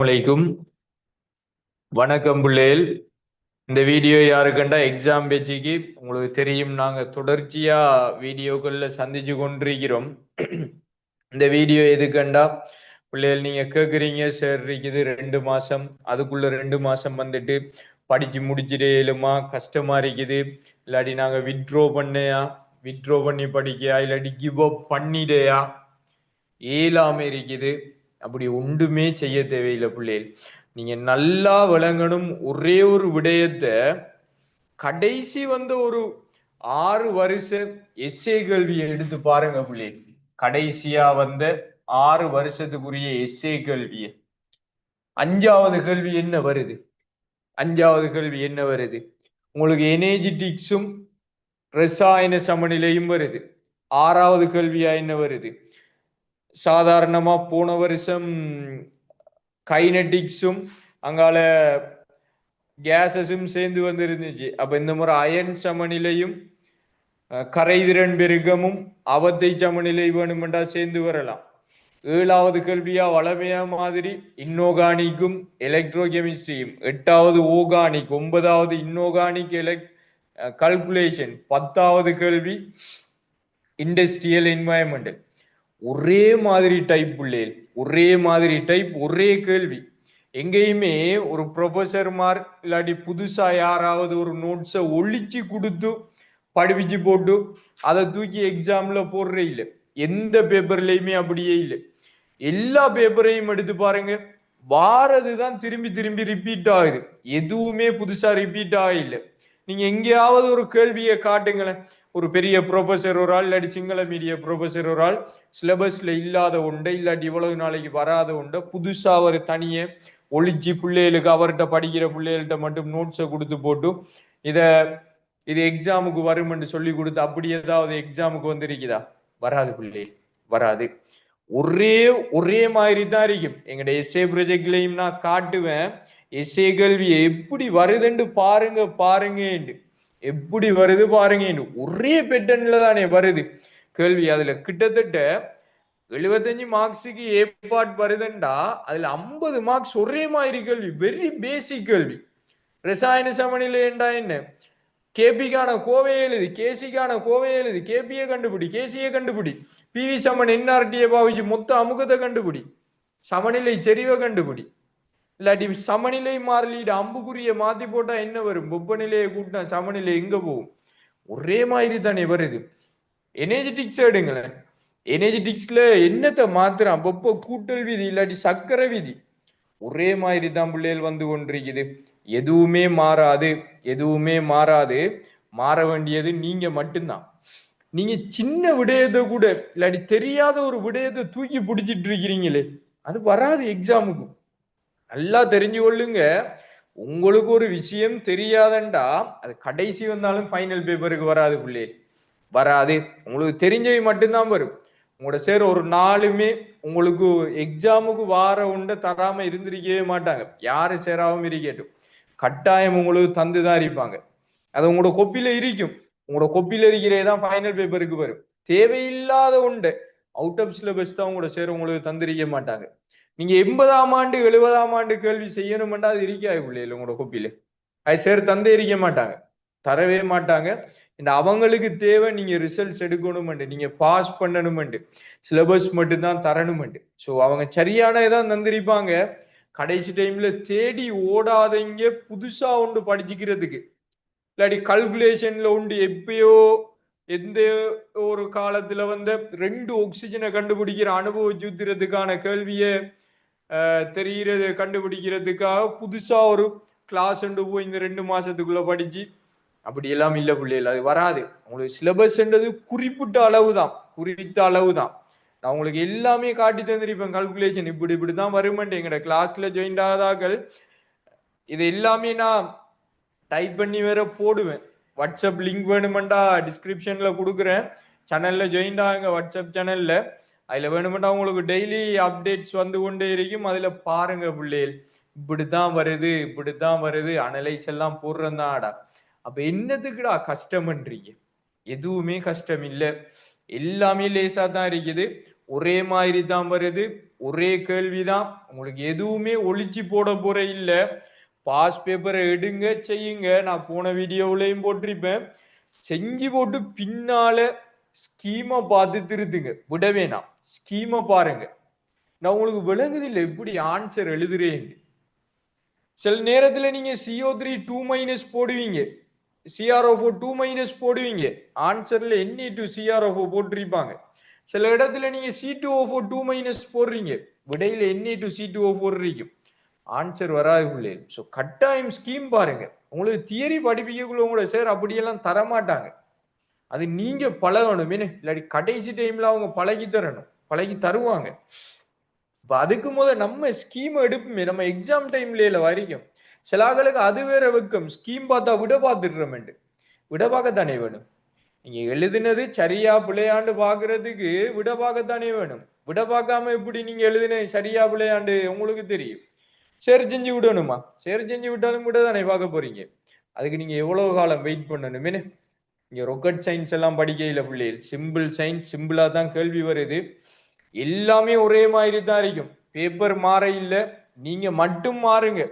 வலைக்கும் வணக்கம் பிள்ளைகள் இந்த வீடியோ யாருக்கண்டா எக்ஸாம் பேச்சுக்கு? உங்களுக்கு தெரியும் நாங்கள் தொடர்ச்சியா வீடியோக்களில் சந்திச்சு கொண்டிருக்கிறோம். இந்த வீடியோ எதுக்கண்டா பிள்ளைகள் நீங்க கேட்குறீங்க சார் இருக்குது ரெண்டு மாசம் அதுக்குள்ள ரெண்டு மாசம் வந்துட்டு படிச்சு முடிச்சிடலுமா கஷ்டமா இருக்குது. இல்லாட்டி நாங்கள் வித்ட்ரோ பண்ணையா? வித்ட்ரோ பண்ணி படிக்கையா? இல்லாட்டி கிவ் அப் பண்ணிடையா ஏலாம இருக்குது. அப்படி ஒன்றுமே செய்ய தேவையில்லை பிள்ளைகள் நீங்க நல்லா விளங்கணும். ஒரே ஒரு விடயத்தை கடைசி வந்த ஒரு ஆறு வருஷ எஸ்ஏ கல்வியை எடுத்து பாருங்க பிள்ளைகள் கடைசியா வந்த ஆறு வருஷத்துக்குரிய எஸ்ஏ கல்வியை. அஞ்சாவது கல்வி என்ன வருது? அஞ்சாவது கல்வி என்ன வருது? உங்களுக்கு எனர்ஜிட்டிக்ஸும் ரசாயன சமநிலையும் வருது. ஆறாவது கல்வியா என்ன வருது? சாதாரணமா போன வருஷம் கைனட்டிக்ஸும் அங்கால கேஸஸும் சேர்ந்து வந்து அப்போ அப்ப இந்த முறை அயன் சமநிலையும் அஹ், கரைதிறன் பெருக்கமும் அவத்தை சமநிலை வேணுமெண்டா சேர்ந்து வரலாம். ஏழாவது கல்வியா வளமையா மாதிரி இன்னோகானிக்கும் எலக்ட்ரோ கெமிஸ்ட்ரியும் எட்டாவது ஓகானிக் ஒன்பதாவது இன்னோகானிக் எலக் கல்குலேஷன் பத்தாவது கல்வி இண்டஸ்ட்ரியல் என்வாயன்மெண்ட் ஒரே மாதிரி டைப் பிள்ளைகள் ஒரே மாதிரி டைப் ஒரே கேள்வி. எங்கேயுமே ஒரு ப்ரொஃபஸர்மார் இல்லாட்டி புதுசாக யாராவது ஒரு நோட்ஸை ஒழிச்சு கொடுத்து படிப்பிச்சு போட்டு அதை தூக்கி எக்ஸாமில் போடுற இல்லை. எந்த பேப்பர்லேயுமே அப்படியே இல்லை. எல்லா பேப்பரையும் எடுத்து பாருங்க. வாரது தான் திரும்பி திரும்பி ரிப்பீட் ஆகுது. எதுவுமே புதுசாக ரிப்பீட் ஆகல. நீங்கள் எங்கேயாவது ஒரு கேள்வியை காட்டுங்களேன். ஒரு பெரிய ப்ரொஃபஸர் ஒரு ஆள் இல்லாட்டி சிங்கள மீடிய ப்ரொஃபஸர் ஒரு ஆள் சிலபஸ்ல இல்லாத உண்டு இல்லாட்டி இவ்வளவு நாளைக்கு வராத உண்டு. புதுசா அவர் தனியே ஒளிச்சு பிள்ளைகளுக்கு அவர்கிட்ட படிக்கிற பிள்ளைகள்கிட்ட மட்டும் நோட்ஸை கொடுத்து போட்டு இத இது எக்ஸாமுக்கு வரும்னு சொல்லி கொடுத்து அப்படி ஏதாவது எக்ஸாமுக்கு வந்திருக்குதா? வராது பிள்ளை வராது. ஒரே ஒரே மாதிரி தான் இருக்கும். எங்கட எஸ்ஏ ப்ரொஜெக்ட்லையும் நான் காட்டுவேன். எஸ்ஏ கல்வி எப்படி வருதுன்னு பாருங்க பாருங்கன்னு எப்படி வருது பாருங்க. ஒரே பெட்டன்ல தானே வருது. கேள்வி அதுல கிட்டத்தட்ட எழுபத்தஞ்சு மார்க்ஸுக்கு ஏ பார்ட் வருதுண்டா. அதுல ஐம்பது மார்க்ஸ் ஒரே மாதிரி கேள்வி வெரி பேசிக் கேள்வி. ரசாயன சமநிலைண்டா என்ன? கேபிக்கான கோவை எழுது கேசிக்கான கோவை எழுது கேபியை கண்டுபிடி கேசியை கண்டுபிடி. பிவி சமன் என்ஆர்டியை பாவிச்சு மொத்த அமுகத்தை கண்டுபிடி. சமநிலை செறிவை கண்டுபிடி. இல்லாட்டி சமநிலை மாறலீடு அம்புக்குரிய மாத்தி போட்டா என்ன வரும்? வெப்பநிலையை கூட்டினா சமநிலை எங்க போகும்? ஒரே மாதிரி தானே வருது. எனர்ஜெட்டிக்ஸ் எடுங்களேன். எனர்ஜெட்டிக்ஸ்ல என்னத்தை மாத்துறான்? வெப்ப கூட்டல் விதி இல்லாட்டி சக்கரை விதி. ஒரே மாதிரி தான் பிள்ளைகள் வந்து கொண்டிருக்குது. எதுவுமே மாறாது. எதுவுமே மாறாது. மாற வேண்டியது நீங்க மட்டும்தான். நீங்க சின்ன விடயத்தை கூட இல்லாட்டி தெரியாத ஒரு விடயத்தை தூக்கி பிடிச்சிட்டு இருக்கிறீங்களே அது வராது எக்ஸாமுக்கு நல்லா தெரிஞ்சு கொள்ளுங்க உங்களுக்கு ஒரு விஷயம் தெரியாதண்டா அது கடைசி வந்தாலும் ஃபைனல் பேப்பருக்கு வராது பிள்ளை. வராது. உங்களுக்கு தெரிஞ்சவை மட்டும்தான் வரும். உங்களோட சேர் ஒரு நாளுமே உங்களுக்கு எக்ஸாமுக்கு வார உண்ட தராம இருந்திருக்கவே மாட்டாங்க. யாரு சேராவும் இருக்கட்டும். கட்டாயம் உங்களுக்கு தந்து தான் இருப்பாங்க. அது உங்களோட கொப்பில இருக்கும். உங்களோட கொப்பில இருக்கிறே தான் ஃபைனல் பேப்பருக்கு வரும். தேவையில்லாத உண்டு அவுட் ஆஃப் சிலபஸ் தான் உங்களோட சேர் உங்களுக்கு தந்திருக்க மாட்டாங்க. நீங்க எண்பதாம் ஆண்டு எழுபதாம் ஆண்டு கேள்வி செய்யணுமெண்டா அது இருக்காது பிள்ளைகள் உங்களோட கோப்பியில அது சரி தந்தே இருக்க மாட்டாங்க. தரவே மாட்டாங்க. இந்த அவங்களுக்கு தேவை நீங்க ரிசல்ட்ஸ் எடுக்கணுமெண்டு நீங்க பாஸ் பண்ணணுமெண்டு. சிலபஸ் மட்டும்தான் தரணுமெண்டு. ஸோ அவங்க சரியான இதான் தந்திருப்பாங்க. கடைசி டைம்ல தேடி ஓடாதீங்க. புதுசா ஒன்று படிச்சுக்கிறதுக்கு. இல்லாட்டி கல்குலேஷன்ல உண்டு எப்பயோ எந்த ஒரு காலத்துல வந்து ரெண்டு ஆக்சிஜனை கண்டுபிடிக்கிற அனுபவ சூத்திரத்துக்கான கேள்வியை தெரிகிறது கண்டுபிடிக்கிறதுக்காக புதுசா ஒரு கிளாஸ் போய் இந்த ரெண்டு மாசத்துக்குள்ள படிச்சு அப்படி எல்லாம் இல்லை பிள்ளைகள் அது வராது. உங்களுக்கு சிலபஸ்ன்றது குறிப்பிட்ட அளவு தான் குறிப்பிட்ட அளவு தான் நான் உங்களுக்கு எல்லாமே காட்டி தந்திருப்பேன் கல்குலேஷன் இப்படி இப்படி தான் வருமெண்ட் எங்கட கிளாஸ்ல ஜாயின் ஆகாதாக்கள் இது எல்லாமே நான் டைப் பண்ணி வேற போடுவேன். வாட்ஸ்அப் லிங்க் வேணுமெண்டா டிஸ்கிரிப்ஷன்ல கொடுக்குறேன். சேனல்ல ஜாயின் ஆகுங்க வாட்ஸ்அப் சேனல்ல அதுல வேணுமெண்டா உங்களுக்கு டெய்லி அப்டேட்ஸ் வந்து கொண்டே இருக்கும். அதுல பாருங்க பிள்ளைகள் இப்படித்தான் வருது இப்படித்தான் வருது. அனலைஸ் எல்லாம் போடுறதாடா அப்ப என்னத்துக்குடா கஷ்டம்ன்றீங்க? எதுவுமே கஷ்டம் இல்லை. எல்லாமே லேசா தான் இருக்குது. ஒரே மாதிரி தான் வருது. ஒரே கேள்விதான். உங்களுக்கு எதுவுமே ஒழிச்சு போட போற இல்ல. பாஸ் பேப்பரை எடுங்க செய்யுங்க. நான் போன வீடியோவிலையும் போட்டிருப்பேன். செஞ்சு போட்டு பின்னால ஸ்கீமை பார்த்து திருத்துங்க விட வேணாம். ஸ்கீமை பாருங்க. நான் உங்களுக்கு விளங்குது இல்லை எப்படி ஆன்சர் எழுதுறேன் சில நேரத்தில் நீங்கள் சிஓ த்ரீ டூ மைனஸ் போடுவீங்க. சிஆர்ஓ டூ மைனஸ் போடுவீங்க. ஆன்சரில் என்இ டு சிஆர்ஓ போட்டிருப்பாங்க. சில இடத்துல நீங்கள் C two O four two minus போடுறீங்க. விடையில் என்இ to C two O four இருக்கும் ஆன்சர் வராது பிள்ளைகள் ஸோ கட்டாயம் ஸ்கீம் பாருங்க. உங்களுக்கு தியரி படிப்பிக்கக்குள்ள உங்களோட சார் அப்படியெல்லாம் தரமாட்டாங்க. அது நீங்க பழகணும். என்ன இல்லாட்டி கடைசி டைம்ல அவங்க பழகி தரணும். பழகி தருவாங்க. இப்ப அதுக்கு முத நம்ம ஸ்கீம் எடுப்புமே. நம்ம எக்ஸாம் டைம்ல வரைக்கும். சில ஆளுக்கு அது வேற வெக்கம். ஸ்கீம் பார்த்தா விட பார்த்துடுறோமெண்டு விட பார்க்கத்தானே வேணும். நீங்க எழுதினது சரியா பிள்ளையாண்டு பாக்குறதுக்கு விட பார்க்கத்தானே வேணும். விட பார்க்காம எப்படி நீங்க எழுதின சரியா பிள்ளையாண்டு உங்களுக்கு தெரியும். சரி செஞ்சு விடணுமா? சரி செஞ்சு விட்டாலும் விட தானே பார்க்க போறீங்க. அதுக்கு நீங்க எவ்வளவு காலம் வெயிட் பண்ணணுமே இங்கே ரொக்கட் சயின்ஸ் எல்லாம் படிக்கையில் பிள்ளைகள் சிம்பிள் சயின்ஸ் சிம்பிளாக தான் கேள்வி வருது. எல்லாமே ஒரே மாதிரி தான் இருக்கும். பேப்பர் மாற இல்லை. நீங்கள் மட்டும் மாறுங்க.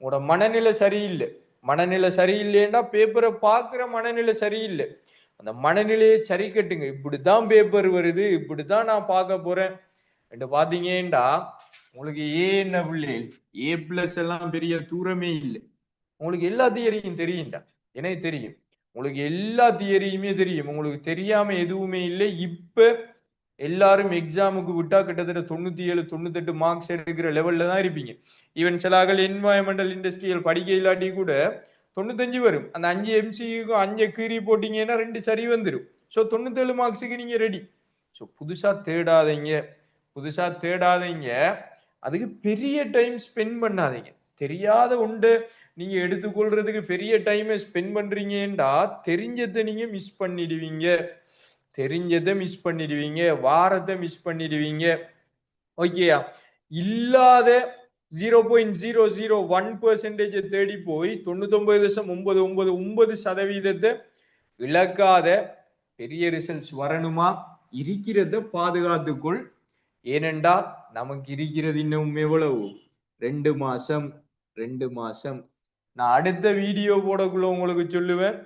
உங்களோட மனநிலை சரியில்லை. மனநிலை சரியில்லைன்னா பேப்பரை பார்க்குற மனநிலை சரியில்லை. அந்த மனநிலையை சரி கட்டுங்க. இப்படி தான் பேப்பர் வருது. இப்படி தான் நான் பார்க்க போகிறேன் என்று பார்த்தீங்கன்னா உங்களுக்கு ஏ என்ன பிள்ளைகள் ஏ பிளஸ் எல்லாம் பெரிய தூரமே இல்லை. உங்களுக்கு எல்லாத்தையும் தெரியும் தெரியும்டா. எனக்கு தெரியும். உங்களுக்கு எல்லா தியரியுமே தெரியும். உங்களுக்கு தெரியாம எதுவுமே இல்லை. இப்ப எல்லாரும் எக்ஸாமுக்கு விட்டா கிட்டத்தட்ட தொண்ணூத்தி ஏழு தொண்ணூத்தெட்டு மார்க்ஸ் எடுக்கிற லெவல்ல தான் இருப்பீங்க. ஈவன் சிலாக்கள் என்வாயன்மெண்டல் இண்டஸ்ட்ரியல் படிக்க இல்லாட்டி கூட தொண்ணூத்தஞ்சு வரும். அந்த அஞ்சு எம்சிக்கும் அஞ்சு கீறி போட்டீங்கன்னா ரெண்டு சரி வந்துடும் ஸோ தொண்ணூத்தேழு மார்க்ஸுக்கு நீங்க ரெடி ஸோ புதுசா தேடாதீங்க. புதுசா தேடாதீங்க. அதுக்கு பெரிய டைம் ஸ்பெண்ட் பண்ணாதீங்க. தெரியாத உண்டு. நீங்க எடுத்துக்கொள்றதுக்கு பெரிய டைமை ஸ்பெண்ட் பண்றீங்கடா தெரிஞ்சதை நீங்க மிஸ் பண்ணிடுவீங்க. தெரிஞ்சதை மிஸ் பண்ணிடுவீங்க. வாரத்தை மிஸ் பண்ணிடுவீங்க. ஓகேயா இல்லாத zero point zero zero one percentage தேடி போய் தொண்ணூத்தொன்பது தசம் ஒன்பது ஒன்பது ஒன்பது சதவீதத்தை இழக்காத பெரிய ரிசல்ட்ஸ் வரணுமா? இருக்கிறத பாதுகாத்துக்குள். ஏனெண்டா நமக்கு இருக்கிறது இன்னும் எவ்வளவு? ரெண்டு மாசம் ரெண்டு மாசம். நான் அடுத்த வீடியோ போடக்குள்ள உங்களுக்கு சொல்லுவேன்.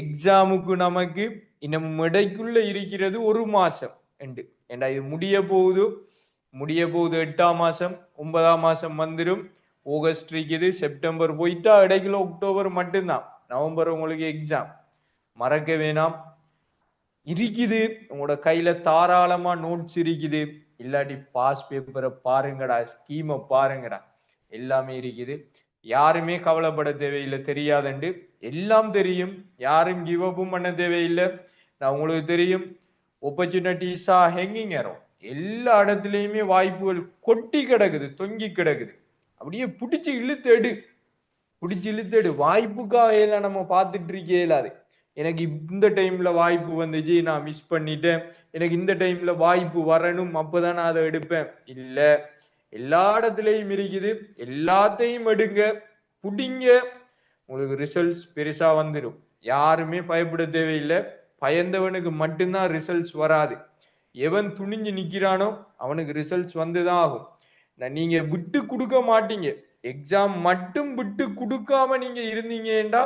எக்ஸாமுக்கு நமக்கு இன்னும் இடைக்குள்ள இருக்கிறது ஒரு மாசம். என்று ஏண்டா இது முடிய போகுது? முடிய போகுது எட்டாம் மாசம் ஒன்பதாம் மாசம் வந்துடும் ஆகஸ்ட் இருக்குது செப்டம்பர் போயிட்டா இடைக்குள்ள அக்டோபர் மட்டும்தான். நவம்பர் உங்களுக்கு எக்ஸாம் மறக்க வேணாம். இருக்குது உங்களோட கையில தாராளமா நோட்ஸ் இருக்குது. இல்லாட்டி பாஸ் பேப்பரை பாருங்கடா ஸ்கீமை பாருங்கடா. எல்லாமே இருக்குது. யாருமே கவலைப்பட தேவையில்லை. தெரியாதண்டு. எல்லாம் தெரியும். யாரும் கிவ் அப்பும் பண்ண தேவையில்லை. நான் உங்களுக்கு தெரியும். ஒப்பர்ச்சுனிட்டிஸா ஹெங்கிங் ஏறும் எல்லா இடத்துலையுமே வாய்ப்புகள் கொட்டி கிடக்குது. தொங்கி கிடக்குது. அப்படியே பிடிச்சி இழுத்தேடு பிடிச்சி இழுத்தெடு வாய்ப்புக்காக எல்லாம் நம்ம பார்த்துட்டு இருக்கே இல்லாது. எனக்கு இந்த டைம்ல வாய்ப்பு வந்துச்சு. நான் மிஸ் பண்ணிட்டேன். எனக்கு இந்த டைம்ல வாய்ப்பு வரணும். அப்போதான் நான் அதை எடுப்பேன். இல்லை. எல்லா இடத்துலையும் இருக்குது. எல்லாத்தையும் எடுங்க. புடிங்க. உங்களுக்கு ரிசல்ட்ஸ் பெருசா வந்துடும் யாருமே பயப்பட தேவையில்லை. பயந்தவனுக்கு மட்டும்தான் ரிசல்ட்ஸ் வராது. எவன் துணிஞ்சு நிக்கிறானோ அவனுக்கு ரிசல்ட்ஸ் வந்துதான் ஆகும். நீங்க விட்டு கொடுக்க மாட்டீங்க. எக்ஸாம் மட்டும் விட்டு கொடுக்காம நீங்க இருந்தீங்கன்னா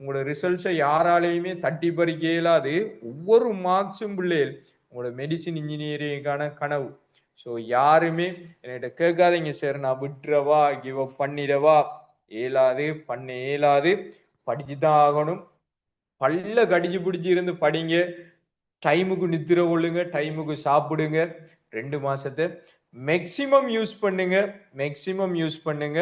உங்களோட ரிசல்ட்ஸை யாராலையுமே தட்டி பறிக்க இயலாது. ஒவ்வொரு மார்க்ஸும் பிள்ளைகள் உங்களோட மெடிசின் இன்ஜினியரிங்கான கனவு. ஸோ யாருமே என்கிட்ட கேட்காதீங்க சார் நான் விட்டுறவா கிவ் அப் பண்ணிடவா? இயலாது பண்ண இயலாது படிச்சு தான் ஆகணும். பல்ல கடிச்சு பிடிச்சி இருந்து படிங்க. டைமுக்கு நித்திர கொள்ளுங்க டைமுக்கு சாப்பிடுங்க. ரெண்டு மாசத்தை மேக்சிமம் யூஸ் பண்ணுங்க. மேக்சிமம் யூஸ் பண்ணுங்க.